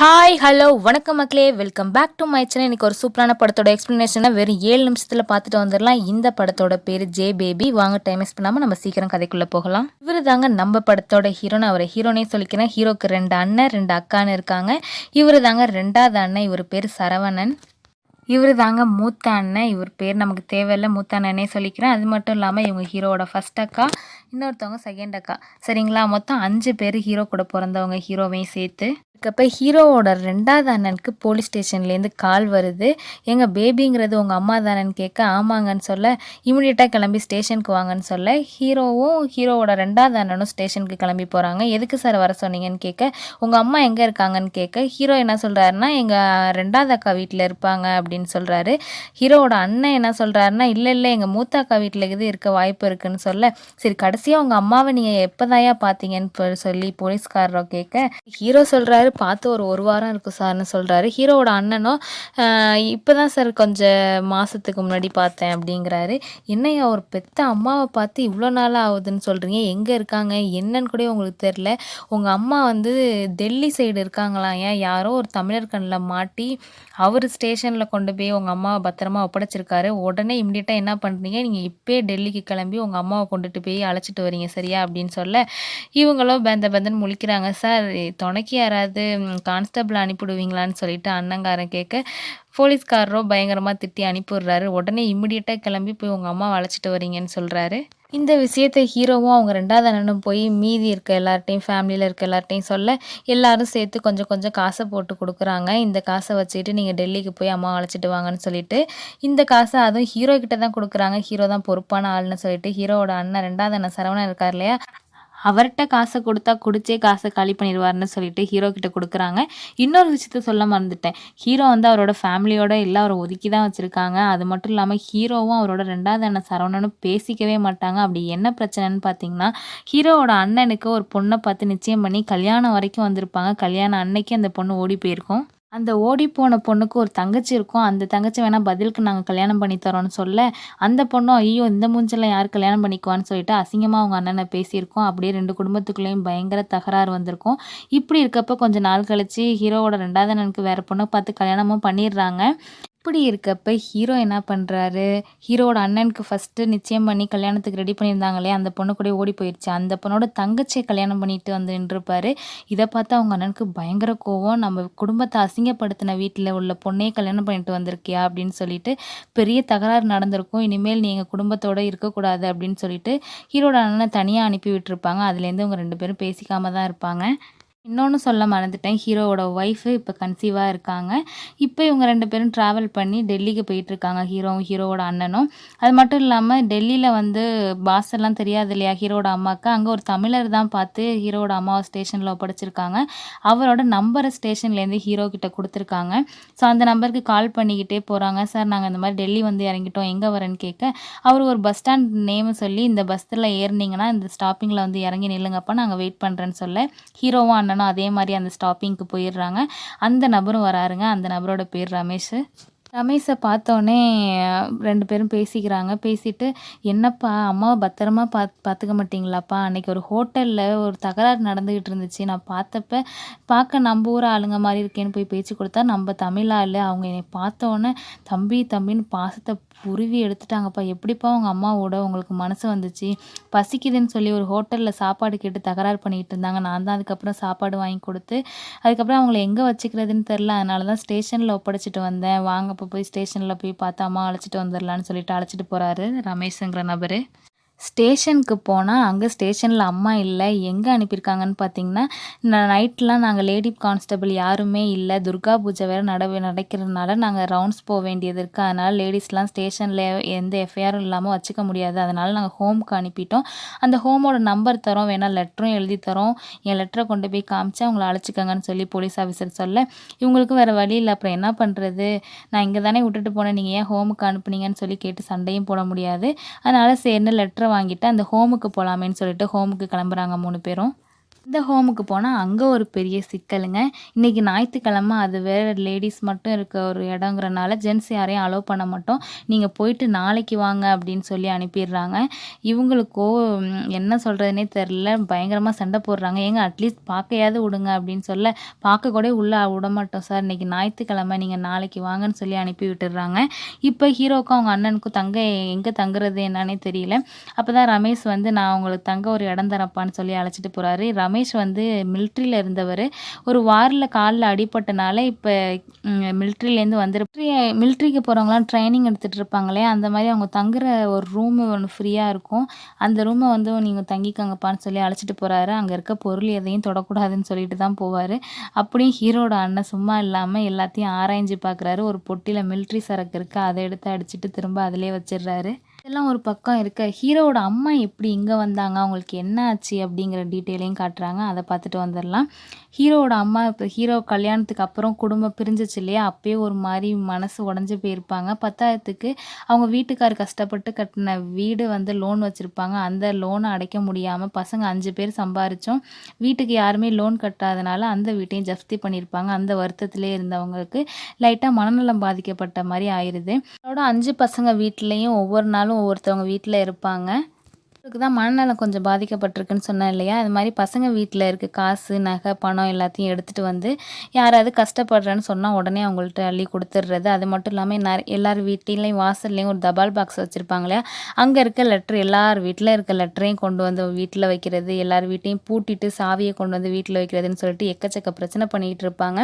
Hi hello வணக்கம் மக்களே. Welcome back to my channel இன்னைக்கு ஒரு சூப்பரான படத்தோட எக்ஸ்ப்ளனேஷனை வெறும் ஏழு நிமிஷத்தில் பார்த்துட்டு வந்துடலாம். இந்த படத்தோட பேர் ஜே பேபி வாங்க டைம் வேஸ்ட் பண்ணாமல் நம்ம சீக்கிரம் கதைக்குள்ளே போகலாம். இவர் தாங்க நம்ம படத்தோட ஹீரோன்னு அவரை ஹீரோனே சொல்லிக்கிறேன். ஹீரோக்கு ரெண்டு அண்ணன் ரெண்டு அக்கான்னு இருக்காங்க. இவர் தாங்க ரெண்டாவது அண்ணன். இவர் பேர் சரவணன். இவர் தாங்க மூத்த அண்ணன். இவர் பேர் நமக்கு தேவையில்லை. மூத்த அண்ணனே சொல்லிக்கிறேன். அது மட்டும் இல்லாமல் இவங்க ஹீரோவோட ஃபர்ஸ்ட் அக்கா இன்னொருத்தவங்க செகண்ட் அக்கா. சரிங்களா? மொத்தம் அஞ்சு பேர் ஹீரோ கூட பிறந்தவங்க ஹீரோவையும் சேர்த்து. இருக்கப்ப ஹீரோவோட ரெண்டாவது அண்ணனுக்கு போலீஸ் ஸ்டேஷன்லேருந்து கால் வருது. எங்கள் பேபிங்கிறது உங்கள் அம்மா தானேன்னு கேட்க ஆமாங்கன்னு சொல்ல இமிடியேட்டாக கிளம்பி ஸ்டேஷனுக்கு வாங்கன்னு சொல்ல ஹீரோவும் ஹீரோவோட ரெண்டாவது அண்ணனும் ஸ்டேஷனுக்கு கிளம்பி போகிறாங்க எதுக்கு சார் வர சொன்னீங்கன்னு கேட்க உங்கள் அம்மா எங்கே இருக்காங்கன்னு கேட்க ஹீரோ என்ன சொல்கிறாருன்னா எங்கள் ரெண்டாவது அக்கா வீட்டில் இருப்பாங்க அப்படின்னு சொல்கிறாரு ஹீரோவோட அண்ணன் என்ன சொல்கிறாருன்னா இல்லை இல்லை எங்கள் மூத்த அக்கா வீட்டில் இது இருக்க வாய்ப்பு இருக்குன்னு சொல்ல சரி கடைசியாக உங்கள் அம்மாவை நீங்கள் எப்போதாயா பார்த்தீங்கன்னு சொல்லி போலீஸ்காரரோ கேட்க ஹீரோ சொல்கிறாரு பார்த்து ஒரு ஒரு வாரம் இருக்கும் சார்னு சொல்கிறாரு ஹீரோவோட அண்ணனும் இப்போ தான் சார் கொஞ்சம் மாதத்துக்கு முன்னாடி பார்த்தேன் அப்படிங்கிறாரு. என்னையா ஒரு பெத்த அம்மாவை பார்த்து இவ்வளோ நாள் ஆகுதுன்னு சொல்கிறீங்க எங்கே இருக்காங்க? என்னன்னு கூட உங்களுக்கு தெரில உங்கள் அம்மா வந்து டெல்லி சைடு இருக்காங்களாம் ஏன்? யாரோ ஒரு தமிழர் கண்ணில் மாட்டி அவர் ஸ்டேஷனில் கொண்டு போய் உங்கள் அம்மாவை பத்திரமா ஒப்படைச்சிருக்காரு. உடனே இம்மிடியட்டாக என்ன பண்ணுறீங்க நீங்கள் இப்போயே டெல்லிக்கு கிளம்பி உங்கள் அம்மாவை கொண்டுட்டு போய் அழைச்சிட்டு வரீங்க சரியா அப்படின்னு சொல்ல இவங்களும் பெந்த பெந்தன் முழிக்கிறாங்க. சார் துணைக்கு யாராவது கான்ஸ்டபிள் அனுப்பிவிடுவீங்களான்னு சொல்லிட்டு அண்ணங்காரன் கேட்க போலீஸ்காரரோ பயங்கரமாக திட்டி அனுப்பிடுறாரு உடனே இம்மிடியட்டாக கிளம்பி போய் உங்கள் அம்மாவை அழைச்சிட்டு வரீங்கன்னு சொல்கிறாரு இந்த விஷயத்தை ஹீரோவும் அவங்க ரெண்டாவது அண்ணனும் போய் மீதி இருக்க எல்லார்ட்டையும் ஃபேமிலியில் இருக்க எல்லார்ட்டையும் சொல்ல எல்லாரும் சேர்த்து கொஞ்சம் கொஞ்சம் காசை போட்டு கொடுக்குறாங்க. இந்த காசை வச்சுக்கிட்டு நீங்கள் டெல்லிக்கு போய் அம்மா அழைச்சிட்டு வாங்கன்னு சொல்லிட்டு இந்த காசை அதுவும் ஹீரோ கிட்ட தான் கொடுக்குறாங்க. ஹீரோ தான் பொறுப்பான ஆள்னு சொல்லிட்டு ஹீரோவோட அண்ணன் ரெண்டாவது அண்ணன் சரவணன் இருக்கார் இல்லையா அவர்கிட்ட காசை கொடுத்தா குடிச்சே காசை காலி பண்ணிடுவார்னு சொல்லிட்டு ஹீரோ கிட்ட கொடுக்குறாங்க. இன்னொரு விஷயத்த சொல்ல மறந்துட்டேன். ஹீரோ வந்து அவரோட ஃபேமிலியோட எல்லாம் அவரை ஒதுக்கி தான் வச்சுருக்காங்க. அது மட்டும் இல்லாமல் ஹீரோவும் அவரோட ரெண்டாவது அண்ணன் சரவணனும் பேசிக்கவே மாட்டாங்க. அப்படி என்ன பிரச்சனைன்னு பார்த்தீங்கன்னா ஹீரோவோட அண்ணனுக்கு ஒரு பொண்ணை பார்த்து நிச்சயம் பண்ணி கல்யாணம் வரைக்கும் வந்திருப்பாங்க. கல்யாணம் அன்னைக்கு அந்த பொண்ணு ஓடி போயிருக்கும். அந்த ஓடி போன பொண்ணுக்கு ஒரு தங்கச்சி இருக்கும். அந்த தங்கச்சி வேணால் பதிலுக்கு நாங்கள் கல்யாணம் பண்ணி தரோம்னு சொல்ல அந்த பொண்ணும் ஐயோ இந்த மூஞ்சில் யார் கல்யாணம் பண்ணிக்குவான்னு சொல்லிட்டு அசிங்கமாக அவங்க அண்ணனை பேசியிருக்கோம். அப்படியே ரெண்டு குடும்பத்துக்குள்ளேயும் பயங்கர தகராறு வந்திருக்கும். இப்படி இருக்கப்போ கொஞ்சம் நாள் கழித்து ஹீரோவோட ரெண்டாவது அண்ணனுக்கு வேறு பொண்ணை பார்த்து கல்யாணமும் பண்ணிடுறாங்க. இப்படி இருக்கப்ப ஹீரோ என்ன பண்ணுறாரு ஹீரோவோட அண்ணனுக்கு ஃபஸ்ட்டு நிச்சயம் பண்ணி கல்யாணத்துக்கு ரெடி பண்ணியிருந்தாங்களே அந்த பொண்ணு கூட ஓடி போயிடுச்சு அந்த பொண்ணோட தங்கச்சியை கல்யாணம் பண்ணிட்டு வந்து நின்றுருப்பாரு இதை பார்த்து அவங்க அண்ணனுக்கு பயங்கர கோவம். நம்ம குடும்பத்தை அசிங்கப்படுத்தின வீட்டில் உள்ள பொண்ணையே கல்யாணம் பண்ணிட்டு வந்திருக்கியா அப்படின்னு சொல்லிட்டு பெரிய தகராறு நடந்திருக்கும். இனிமேல் நீங்கள் குடும்பத்தோடு இருக்கக்கூடாது அப்படின்னு சொல்லிட்டு ஹீரோட அண்ணனை தனியாக அனுப்பி விட்டுருப்பாங்க. அதுலேருந்து அவங்க ரெண்டு பேரும் பேசிக்காம தான் இருப்பாங்க. இன்னொன்று சொல்ல மறந்துட்டேன். ஹீரோவோட ஒய்ஃபு இப்போ கன்சீவாக இருக்காங்க. இப்போ இவங்க ரெண்டு பேரும் ட்ராவல் பண்ணி டெல்லிக்கு போயிட்டுருக்காங்க. ஹீரோவும் ஹீரோவோட அண்ணனும். அது மட்டும் இல்லாமல் டெல்லியில் வந்து பாஸ் எல்லாம் தெரியாது இல்லையா? ஹீரோட அம்மாவுக்கு அங்கே ஒரு தமிழர் தான் பார்த்து ஹீரோட அம்மாவை ஸ்டேஷனில் ஒப்படைச்சிருக்காங்க. அவரோட நம்பரை ஸ்டேஷன்லேருந்து ஹீரோ கிட்ட கொடுத்துருக்காங்க. ஸோ அந்த நம்பருக்கு கால் பண்ணிக்கிட்டே போகிறாங்க சார் நாங்கள் இந்த மாதிரி டெல்லி வந்து இறங்கிட்டோம். எங்கே வரேன்னு கேட்க அவர் ஒரு பஸ் ஸ்டாண்ட் நேம் சொல்லி இந்த பஸ்ஸில் ஏறினீங்கன்னா இந்த ஸ்டாப்பிங்கில் வந்து இறங்கி நில்லுங்கப்பா. நாங்கள் வெயிட் பண்ணுறேன்னு சொல்ல ஹீரோவும் அண்ணனும் அதே மாதிரி அந்த ஸ்டாப்பிங்க்கு போயிடுறாங்க. அந்த நபரும் வராருங்க. அந்த நபரோட பேர் ரமேஷ். ரமேஷை பார்த்தோன்னே ரெண்டு பேரும் பேசிக்கிறாங்க. பேசிட்டு என்னப்பா அம்மாவை பத்திரமா பாத் பார்த்துக்க மாட்டீங்களாப்பா? அன்னைக்கு ஒரு ஹோட்டலில் ஒரு தகராறு நடந்துக்கிட்டு இருந்துச்சு. நான் பார்த்தப்ப பார்க்க நம்ம ஊர் ஆளுங்க மாதிரி இருக்கேன்னு போய் பேச்சு கொடுத்தா நம்ம தமிழ் ஆள் அவங்க என்னை பார்த்தோன்னே தம்பி தம்பின்னு பாசத்தை புருவி எடுத்துட்டாங்கப்பா. எப்படிப்பா உங்கள் அம்மாவோட உங்களுக்கு மனசு வந்துச்சு? பசிக்குதுன்னு சொல்லி ஒரு ஹோட்டலில் சாப்பாடு கேட்டு தகராறு பண்ணிக்கிட்டு இருந்தாங்க. நான் தான் அதுக்கப்புறம் சாப்பாடு வாங்கி கொடுத்து அதுக்கப்புறம் அவங்கள எங்கே வச்சுக்கிறதுன்னு தெரில அதனால தான் ஸ்டேஷனில் ஒப்படைச்சிட்டு வந்தேன். வாங்க அப்போ போய் ஸ்டேஷனில் போய் பார்த்து அம்மா அழைச்சிட்டு வந்துடலான்னு சொல்லிட்டு அழைச்சிட்டு போகிறாரு ரமேஷுங்கிற நபர். ஸ்டேஷனுக்கு போனால் அங்கே ஸ்டேஷனில் அம்மா இல்லை எங்கே அனுப்பியிருக்காங்கன்னு பார்த்தீங்கன்னா நைட்லாம் நாங்கள் லேடி கான்ஸ்டபிள் யாருமே இல்லை. துர்கா பூஜை வேறு நட நடக்கிறதுனால நாங்கள் ரவுண்ட்ஸ் போக வேண்டியது இருக்குது அதனால் லேடிஸ்லாம் ஸ்டேஷனில் எந்த எஃப்ஐஆரும் இல்லாமல் வச்சுக்க முடியாது. அதனால் நாங்கள் ஹோமுக்கு அனுப்பிட்டோம். அந்த ஹோமோட நம்பர் தரோம். வேணால் லெட்டரும் எழுதி தரோம். என் லெட்டரை கொண்டு போய் காமிச்சு அவங்கள அழைச்சிக்கங்கன்னு சொல்லி போலீஸ் ஆஃபீஸர் சொல்ல இவங்களுக்கு வேறு வழி இல்லை. அப்புறம் என்ன பண்ணுறது நான் இங்கே தானே விட்டுட்டு போனேன். நீங்கள் ஏன் ஹோமுக்கு அனுப்புனீங்கன்னு சொல்லி கேட்டு சண்டையும் போட முடியாது. அதனால் சரின்னு லெட்டரை வாங்கிட்டு அந்த ஹோமுக்கு போகலாமேன்னு சொல்லிட்டு ஹோமுக்கு கிளம்புறாங்க மூணு பேரும். இந்த ஹோமுக்கு போனால் அங்கே ஒரு பெரிய சிக்கலுங்க. இன்றைக்கி ஞாயிற்றுக்கிழமை அது வேறு லேடிஸ் மட்டும் இருக்க ஒரு இடங்கிறனால ஜென்ஸ் யாரையும் அலோவ் பண்ண மாட்டோம். நீங்கள் போயிட்டு நாளைக்கு வாங்க அப்படின்னு சொல்லி அனுப்பிடுறாங்க. இவங்களுக்கோ என்ன சொல்கிறதுனே தெரில பயங்கரமாக சண்டை போடுறாங்க. ஏங்க அட்லீஸ்ட் பார்க்கையாவது விடுங்க அப்படின்னு சொல்ல பார்க்க கூட உள்ளே விட மாட்டோம் சார். இன்றைக்கி ஞாயிற்றுக்கிழமை நீங்கள் நாளைக்கு வாங்கன்னு சொல்லி அனுப்பி விட்டுடுறாங்க. இப்போ ஹீரோக்கும் அவங்க அண்ணனுக்கும் தங்க எங்கே தங்குறது என்னன்னே தெரியல. அப்போ தான் ரமேஷ் வந்து நான் உங்களுக்கு தங்க ஒரு இடம் தரப்பான்னு சொல்லி அழைச்சிட்டு போகிறாரு ரமேஷ் வந்து மிலிட்ரியில் இருந்தவர். ஒரு வாரில் காலில் அடிபட்டனால இப்போ மிலிட்ரிலேருந்து வந்துரு மிலிட்ரிக்கு போகிறவங்களாம் ட்ரைனிங் எடுத்துகிட்டு இருப்பாங்களே அந்த மாதிரி அவங்க தங்குற ஒரு ரூமு ஒன்று ஃப்ரீயாக இருக்கும். அந்த ரூமை வந்து நீங்கள் தங்கிக்கங்கப்பான்னு சொல்லி அழைச்சிட்டு போகிறாரு அங்கே இருக்க பொருள் எதையும் தொடக்கூடாதுன்னு சொல்லிட்டு தான் போவார். அப்படியும் ஹீரோட அண்ணன் சும்மா இல்லாமல் எல்லாத்தையும் ஆராய்ஞ்சு பார்க்குறாரு ஒரு பொட்டியில் மிலிட்ரி சரக்கு இருக்குது அதை எடுத்து அடிச்சிட்டு திரும்ப அதிலே வச்சிடுறாரு. இதெல்லாம் ஒரு பக்கம் இருக்க. ஹீரோவோட அம்மா எப்படி இங்கே வந்தாங்க? அவங்களுக்கு என்ன ஆச்சு? அப்படிங்கிற டீட்டெயிலையும் காட்டுறாங்க. அதை பார்த்துட்டு வந்துடலாம். ஹீரோவோட அம்மா இப்போ ஹீரோ கல்யாணத்துக்கு அப்புறம் குடும்பம் பிரிஞ்சிச்சு இல்லையா? அப்பயே ஒரு மாதிரி மனசு உடஞ்சி போயிருப்பாங்க. பத்தாயிரத்துக்கு அவங்க வீட்டுக்கார் கஷ்டப்பட்டு கட்டின வீடு வந்து லோன் வச்சுருப்பாங்க. அந்த லோனை அடைக்க முடியாமல் பசங்க அஞ்சு பேர் சம்பாரித்தோம் வீட்டுக்கு யாருமே லோன் கட்டாதனால அந்த வீட்டையும் ஜப்தி பண்ணியிருப்பாங்க அந்த வருத்தத்திலே இருந்தவங்களுக்கு லைட்டாக மனநலம் பாதிக்கப்பட்ட மாதிரி ஆயிடுது அதோட அஞ்சு பசங்க வீட்லேயும் ஒவ்வொரு நாளும் ஒவ்வொருத்தவங்க வீட்டில் இருப்பாங்க. இவருக்கு தான் மனநலம் கொஞ்சம் பாதிக்கப்பட்டிருக்குன்னு சொன்னேன் இல்லையா? அது மாதிரி பசங்க வீட்டில் இருக்க காசு நகை பணம் எல்லாத்தையும் எடுத்துகிட்டு வந்து யாராவது கஷ்டப்படுறேன்னு சொன்னால் உடனே அவங்கள்ட்ட அள்ளி கொடுத்துட்றது அது மட்டும் இல்லாமல் நிறைய எல்லார் வீட்லேயும் வாசல்லையும் ஒரு தபால் பாக்ஸ் வச்சுருப்பாங்க இல்லையா? அங்கே இருக்க லெட்ரு எல்லார் வீட்டில் இருக்க லெட்டரையும் கொண்டு வந்து வீட்டில் வைக்கிறது எல்லார் வீட்டையும் பூட்டிட்டு சாவியை கொண்டு வந்து வீட்டில் வைக்கிறதுன்னு சொல்லிட்டு எக்கச்சக்க பிரச்சனை பண்ணிகிட்டு இருப்பாங்க.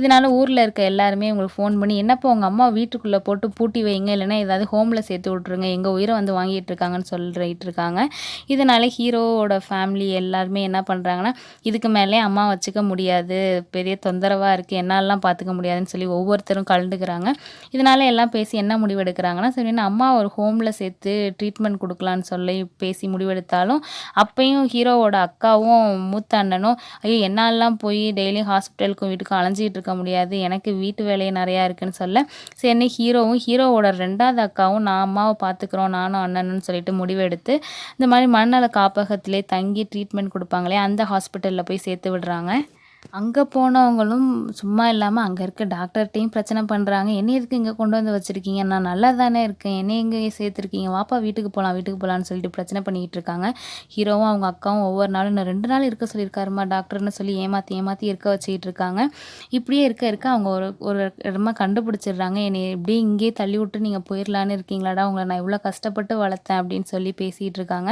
இதனால் ஊரில் இருக்க எல்லாருமே உங்களுக்கு ஃபோன் பண்ணி என்னப்போ உங்கள் அம்மா வீட்டுக்குள்ளே போட்டு பூட்டி வைங்க இல்லைன்னா ஏதாவது ஹோமில் சேர்த்து விட்ருங்க எங்கள் உயிரை வந்து வாங்கிட்டு இருக்காங்கன்னு சொல்லிட்டு இருக்காங்க. இதனால் ஹீரோவோட ஃபேமிலி எல்லாருமே என்ன பண்ணுறாங்கன்னா இதுக்கு மேலே அம்மா வச்சுக்க முடியாது பெரிய தொந்தரவாக இருக்குது என்னாலலாம் பார்த்துக்க முடியாதுன்னு சொல்லி ஒவ்வொருத்தரும் கலந்துக்கிறாங்க. இதனால் எல்லாம் பேசி என்ன முடிவு எடுக்கிறாங்கன்னா சரி அம்மா ஒரு ஹோமில் சேர்த்து ட்ரீட்மெண்ட் கொடுக்கலான்னு சொல்லி பேசி முடிவெடுத்தாலும் அப்பையும் ஹீரோவோட அக்காவும் மூத்த அண்ணனும் ஐயோ என்னாலலாம் போய் டெய்லியும் ஹாஸ்பிட்டலுக்கும் வீட்டுக்கும் அலைஞ்சிட்டு இருக்க முடியாது எனக்கு வீட்டு வேலையை நிறையா இருக்குன்னு சொல்ல சரி ஹீரோவும் ஹீரோவோட ரெண்டாவது அக்காவும் நான் அம்மாவை பார்த்துக்குறோம் நானும் அண்ணனும் சொல்லிட்டு முடிவெடுத்து இந்த மாதிரி மனநல காப்பகத்திலே தங்கி ட்ரீட்மெண்ட் கொடுப்பாங்களே அந்த ஹாஸ்பிட்டலில் போய் சேர்த்து விடுறாங்க. அங்கே போனவங்களும் சும்மா இல்லாமல் அங்கே இருக்க டாக்டர்கிட்டையும் பிரச்சனை பண்ணுறாங்க என்ன எதுக்கு இங்கே கொண்டு வந்து வச்சுருக்கீங்க? நான் நல்லா தானே இருக்கேன். என்ன எங்கே சேர்த்துருக்கீங்க? வாப்பா வீட்டுக்கு போகலாம் வீட்டுக்கு போகலான்னு சொல்லிட்டு பிரச்சனை பண்ணிக்கிட்டு இருக்காங்க. ஹீரோவும் அவங்க அக்காவும் ஒவ்வொரு நாளும் இன்னும் ரெண்டு நாள் இருக்க சொல்லியிருக்காருமா டாக்டர்னு சொல்லி ஏமாற்றி ஏமாற்றி இருக்க வச்சுக்கிட்டு இருக்காங்க. இப்படியே இருக்க இருக்க அவங்க ஒரு ஒரு இடமா கண்டுபிடிச்சிடுறாங்க. என்னை இப்படியே இங்கேயே தள்ளி விட்டு நீங்கள் போயிடலான்னு இருக்கீங்களாடா உங்களை நான் இவ்வளோ கஷ்டப்பட்டு வளர்த்தேன் அப்படின்னு சொல்லி பேசிகிட்டு இருக்காங்க.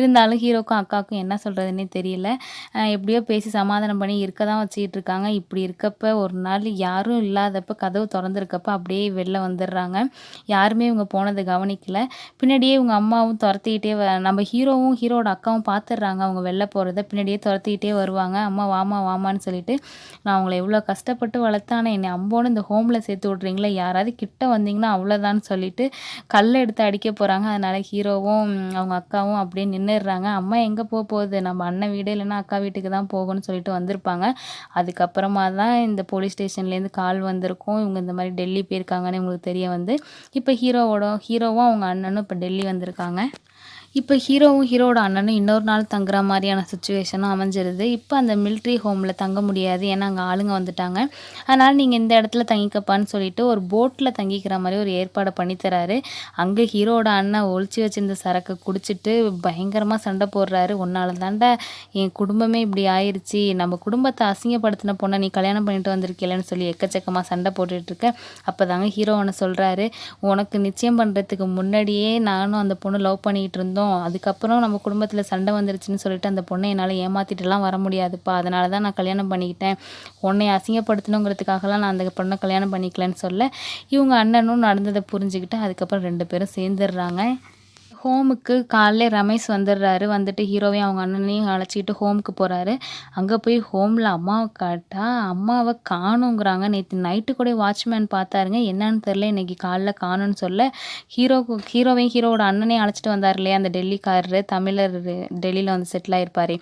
இருந்தாலும் ஹீரோக்கும் அக்காவுக்கும் என்ன சொல்கிறதுனே தெரியல. எப்படியோ பேசி சமாதானம் பண்ணி இருக்க தான் வச்சுக்கிட்டு இருக்காங்க இப்படி இருக்கப்ப ஒரு நாள் யாரும் இல்லாதப்ப கதவு திறந்துருக்கப்ப அப்படியே வெளில வந்துடுறாங்க. யாருமே இவங்க போனதை கவனிக்கல. பின்னாடியே இவங்க அம்மாவும் துரத்திக்கிட்டே வ நம்ம ஹீரோவும் ஹீரோட அக்காவும் பார்த்துடுறாங்க. அவங்க வெளில போகிறத பின்னாடியே துரத்திக்கிட்டே வருவாங்க. அம்மா வாமா வாமான்னு சொல்லிட்டு நான் அவங்கள எவ்வளோ கஷ்டப்பட்டு வளர்த்தேன். ஆனால் என்னை அம்போன்னு இந்த ஹோமில் சேர்த்து விட்றீங்களா? யாராவது கிட்ட வந்தீங்கன்னா அவ்வளோதான்னு சொல்லிட்டு கல்லை எடுத்து அடிக்க போகிறாங்க அதனால ஹீரோவும் அவங்க அக்காவும் அப்படியே நின்றுடுறாங்க அம்மா எங்கே போக போகுது? நம்ம அண்ணன் வீடு இல்லைன்னா அக்கா வீட்டுக்கு தான் போகணும்னு சொல்லிட்டு வந்திருப்பாங்க. அதுக்கப்புறமா தான் இந்த போலீஸ் ஸ்டேஷன்லேருந்து கால் வந்திருக்கும். இவங்க இந்த மாதிரி டெல்லி போயிருக்காங்கன்னு இவங்களுக்கு தெரிய வந்து இப்போ ஹீரோவோட ஹீரோவும் அவங்க அண்ணனும் இப்போ டெல்லி வந்திருக்காங்க. இப்போ ஹீரோவும் ஹீரோட அண்ணனும் இன்னொரு நாள் தங்குற மாதிரியான சுச்சுவேஷனும் அமைஞ்சிருது. இப்போ அந்த மிலிட்ரி ஹோமில் தங்க முடியாது. ஏன்னா அங்கே ஆளுங்க வந்துட்டாங்க. அதனால் நீங்கள் இந்த இடத்துல தங்கிக்கப்பான்னு சொல்லிட்டு ஒரு போட்டில் தங்கிக்கிற மாதிரி ஒரு ஏற்பாடு பண்ணித்தராரு அங்கே ஹீரோட அண்ணன் ஒழிச்சு வச்சிருந்த சரக்கு குடிச்சிட்டு பயங்கரமாக சண்டை போடுறாரு. உன்னால தாண்டா என் குடும்பமே இப்படி ஆயிருச்சு. நம்ம குடும்பத்தை அசிங்கப்படுத்தின பொண்ணை நீ கல்யாணம் பண்ணிட்டு வந்திருக்கலன்னு சொல்லி எக்கச்சக்கமாக சண்டை போட்டுட்ருக்க அப்போ தாங்க ஹீரோ ஒன்று சொல்கிறாரு உனக்கு நிச்சயம் பண்ணுறதுக்கு முன்னாடியே நானும் அந்த பொண்ணு லவ் பண்ணிகிட்டு இருந்தோம். அதுக்கப்புறம் நம்ம குடும்பத்தில் சண்டை வந்துருச்சுன்னு சொல்லிட்டு அந்த பொண்ணை என்னால் ஏமாத்திட்டுலாம் வர முடியாதுப்பா. அதனால தான் நான் கல்யாணம் பண்ணிக்கிட்டேன். உன்னை அசிங்கப்படுத்தணுங்கிறதுக்காகலாம் நான் அந்த பொண்ணை கல்யாணம் பண்ணிக்கலன்னு சொல்ல இவங்க அண்ணனும் நடந்ததை புரிஞ்சுக்கிட்டு அதுக்கப்புறம் ரெண்டு பேரும் சேர்ந்துடுறாங்க. ஹோமுக்கு காலைல ரமேஷ் வந்துடுறாரு. வந்துட்டு ஹீரோவையும் அவங்க அண்ணனையும் அழைச்சிக்கிட்டு ஹோமுக்கு போகிறாரு அங்கே போய் ஹோமில் அம்மாவை காட்டா அம்மாவை காணுங்கிறாங்க. நேற்று நைட்டு கூட வாட்ச்மேன் பார்த்தாருங்க. என்னன்னு தெரில இன்னைக்கு காலைல காணும்னு சொல்ல. ஹீரோக்கு ஹீரோவையும் ஹீரோவோட அண்ணனையும் அழைச்சிட்டு வந்தார் இல்லையா அந்த டெல்லிக்காரரு தமிழர் டெல்லியில் வந்து செட்டில் ஆகிருப்பார்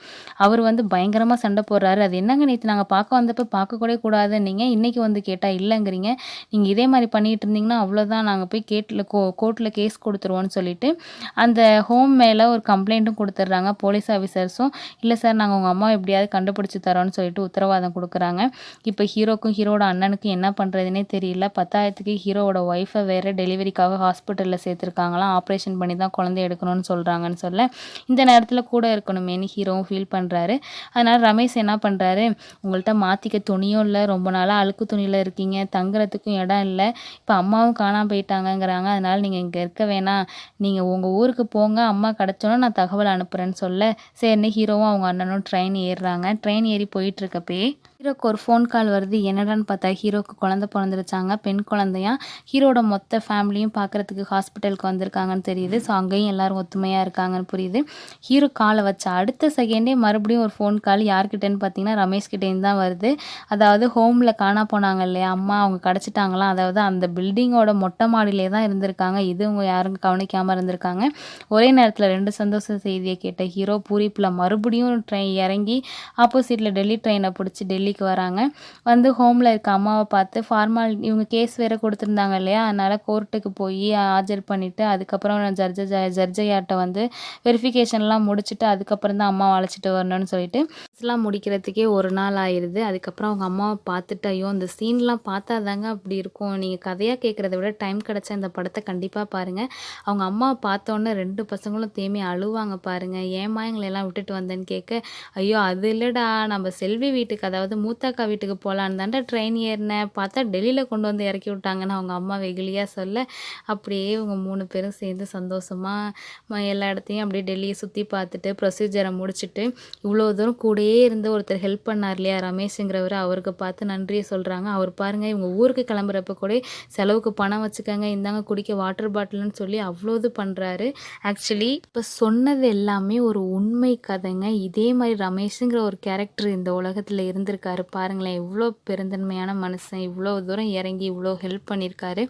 அவர் வந்து பயங்கரமாக சண்டை போடுறாரு. அது என்னங்க நேற்று நாங்கள் பார்க்க வந்தப்போ பார்க்கக்கூட கூடாது நீங்கள் இன்றைக்கி வந்து கேட்டால் இல்லைங்கிறீங்க. நீங்கள் இதே மாதிரி பண்ணிகிட்டு இருந்தீங்கன்னா அவ்வளோதான் நாங்கள் போய் கேட்டில் கோ கோர்ட்டில் கேஸ் கொடுத்துருவோன்னு சொல்லிட்டு அந்த ஹோம் மேலே ஒரு கம்ப்ளைண்ட்டும் கொடுத்துட்றாங்க போலீஸ் ஆஃபீஸர்ஸும் இல்லை சார் நாங்கள் உங்கள் அம்மா எப்படியாவது கண்டுபிடிச்சி தரோன்னு சொல்லிட்டு உத்தரவாதம் கொடுக்குறாங்க. இப்போ ஹீரோக்கும் ஹீரோட அண்ணனுக்கும் என்ன பண்ணுறதுனே தெரியல. பத்தாயிரத்துக்கு ஹீரோவோட ஒய்ஃபை வேறு டெலிவரிக்காக ஹாஸ்பிட்டலில் சேர்த்துருக்காங்களாம். ஆப்ரேஷன் பண்ணி தான் குழந்தை எடுக்கணும்னு சொல்கிறாங்கன்னு சொல்ல இந்த நேரத்தில் கூட இருக்கணுமேனு ஹீரோவும் ஃபீல் பண்ணுறாரு அதனால் ரமேஷ் என்ன பண்ணுறாரு உங்கள்கிட்ட மாற்றிக்க துணியும் இல்லை ரொம்ப நாளாக அழுக்கு துணியில் இருக்கீங்க தங்குறதுக்கும் இடம் இல்லை. இப்போ அம்மாவும் காணாமல் போயிட்டாங்கங்கிறாங்க. அதனால் நீங்கள் இங்கே இருக்க வேணாம். நீங்கள் உங்கள் ஊருக்கு போங்க அம்மா கிடச்சோன்னே நான் தகவல் அனுப்புகிறேன்னு சொல்ல. சரின்னு ஹீரோவும் அவங்க அண்ணனும் ட்ரெயின் ஏறுறாங்க. ட்ரெயின் ஏறி போயிட்டுருக்கப்பே ஹீரோக்கு ஒரு ஃபோன் கால் வருது. என்னடான்னு பார்த்தா ஹீரோக்கு குழந்த பிறந்துருச்சாங்க. பெண் குழந்தையா? ஹீரோட மொத்த ஃபேமிலியும் பார்க்குறதுக்கு ஹாஸ்பிட்டலுக்கு வந்திருக்காங்கன்னு தெரியுது. ஸோ அங்கேயும் எல்லோரும் ஒத்துமையாக இருக்காங்கன்னு புரியுது. ஹீரோ காலை வச்ச அடுத்த செகண்டே மறுபடியும் ஒரு ஃபோன் கால் யார்கிட்டன்னு பார்த்தீங்கன்னா ரமேஷ் கிட்டேருந்து தான் வருது. அதாவது ஹோமில் காணா போனாங்க இல்லையா? அம்மா அவங்க கிடச்சிட்டாங்களாம் அதாவது அந்த பில்டிங்கோட மொட்டை மாடியிலே தான் இருந்திருக்காங்க. இது அவங்க யாரும் கவனிக்காமல் இருந்திருக்காங்க. ஒரே நேரத்தில் ரெண்டு சந்தோஷ செய்தியை கேட்ட ஹீரோ பூரிப்பில் மறுபடியும் ட்ரெயின் இறங்கி ஆப்போசிட்டில் டெல்லி ட்ரெயினை பிடிச்சி டெல்லி டெல்லிக்கு வராங்க. வந்து ஹோமில் இருக்க அம்மாவை பார்த்து ஃபார்மால் இவங்க கேஸ் வேறு கொடுத்துருந்தாங்க இல்லையா? அதனால் கோர்ட்டுக்கு போய் ஆஜர் பண்ணிவிட்டு அதுக்கப்புறம் ஜட்ஜ ஜட்ஜையாட்ட வந்து வெரிஃபிகேஷன்லாம் முடிச்சுட்டு அதுக்கப்புறம் தான் அம்மாவை அழைச்சிட்டு வரணும்னு சொல்லிட்டு கேஸ்லாம் முடிக்கிறதுக்கே ஒரு நாள் ஆயிடுது அதுக்கப்புறம் அவங்க அம்மாவை பார்த்துட்டு ஐயோ அந்த சீன்லாம் பார்த்தா தாங்க அப்படி இருக்கும். நீங்கள் கதையாக கேட்குறத விட டைம் கிடச்சா இந்த படத்தை கண்டிப்பாக பாருங்கள் அவங்க அம்மாவை பார்த்தோன்னே ரெண்டு பசங்களும் தேமி அழுவாங்க பாருங்கள் ஏமா எங்களை எல்லாம் விட்டுட்டு வந்தேன்னு கேட்க ஐயோ அது இல்லைடா. நம்ம செல்வி வீட்டுக்கு அதாவது மூத்தாக்கா வீட்டுக்கு போகலான்னு தாண்டா ட்ரெயின் ஏறினேன். பார்த்தா டெல்லியில் கொண்டு வந்து இறக்கி விட்டாங்கன்னு அவங்க அம்மா வெகுளியாக சொல்ல. அப்படியே இவங்க மூணு பேரும் சேர்ந்து சந்தோஷமாக எல்லா இடத்தையும் அப்படியே டெல்லியை சுற்றி பார்த்துட்டு ப்ரொசீஜரை முடிச்சுட்டு இவ்வளோ தூரம் கூடயே இருந்து ஒருத்தர் ஹெல்ப் பண்ணார் இல்லையா ரமேஷுங்கிறவர். அவருக்கு பார்த்து நன்றியை சொல்கிறாங்க அவர் பாருங்கள் இவங்க ஊருக்கு கிளம்புறப்ப கூட செலவுக்கு பணம் வச்சுக்கோங்க இந்தாங்க குடிக்க வாட்டர் பாட்டில்னு சொல்லி அவ்வளோ இது பண்ணுறாரு ஆக்சுவலி இப்போ சொன்னது எல்லாமே ஒரு உண்மை கதைங்க. இதே மாதிரி ரமேஷுங்கிற ஒரு கேரக்டர் இந்த உலகத்தில் இருந்திருக்காரு. பண்ணியிருக்காரு பாருங்களேன் இவ்வளோ பெருந்தன்மையான மனுஷன் இவ்வளோ தூரம் இறங்கி இவ்வளோ ஹெல்ப் பண்ணியிருக்காரு.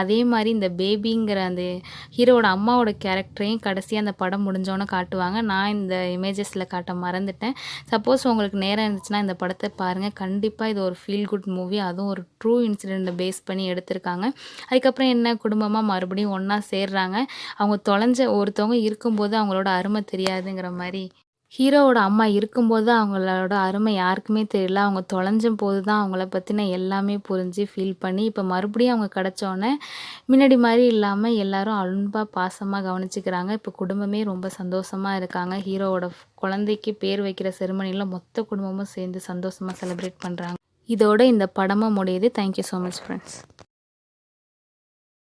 அதே மாதிரி இந்த பேபிங்கிற அந்த ஹீரோட அம்மாவோட கேரக்டரையும் கடைசியாக அந்த படம் முடிஞ்சோன்னே காட்டுவாங்க. நான் இந்த இமேஜஸில் காட்ட மறந்துட்டேன். சப்போஸ் உங்களுக்கு நேரம் இருந்துச்சுன்னா இந்த படத்தை பாருங்கள் கண்டிப்பாக இது ஒரு ஃபீல் குட் மூவி அதுவும் ஒரு ட்ரூ இன்சிடெண்ட்டை பேஸ் பண்ணி எடுத்திருக்காங்க. அதுக்கப்புறம் என்ன? குடும்பமாக மறுபடியும் ஒன்றா சேர்றாங்க. அவங்க தொலைஞ்ச ஒருத்தவங்க இருக்கும்போது அவங்களோட அருமை தெரியாதுங்கிற மாதிரி. ஹீரோவோட அம்மா இருக்கும்போது அவங்களோட அருமை யாருக்குமே தெரியல. அவங்க தொலைஞ்ச போது தான் அவங்கள பற்றின எல்லாமே புரிஞ்சு ஃபீல் பண்ணி இப்போ மறுபடியும் அவங்க கிடச்சோன்னே முன்னாடி மாதிரி இல்லாமல் எல்லாரும் அன்பாக பாசமாக கவனிச்சிக்கிறாங்க. இப்போ குடும்பமே ரொம்ப சந்தோஷமாக இருக்காங்க. ஹீரோவோட குழந்தைக்கு பேர் வைக்கிற செருமனியில் மொத்த குடும்பமும் சேர்ந்து சந்தோஷமாக செலிப்ரேட் பண்ணுறாங்க இதோட இந்த படமும் முடியுது. Thank you so much friends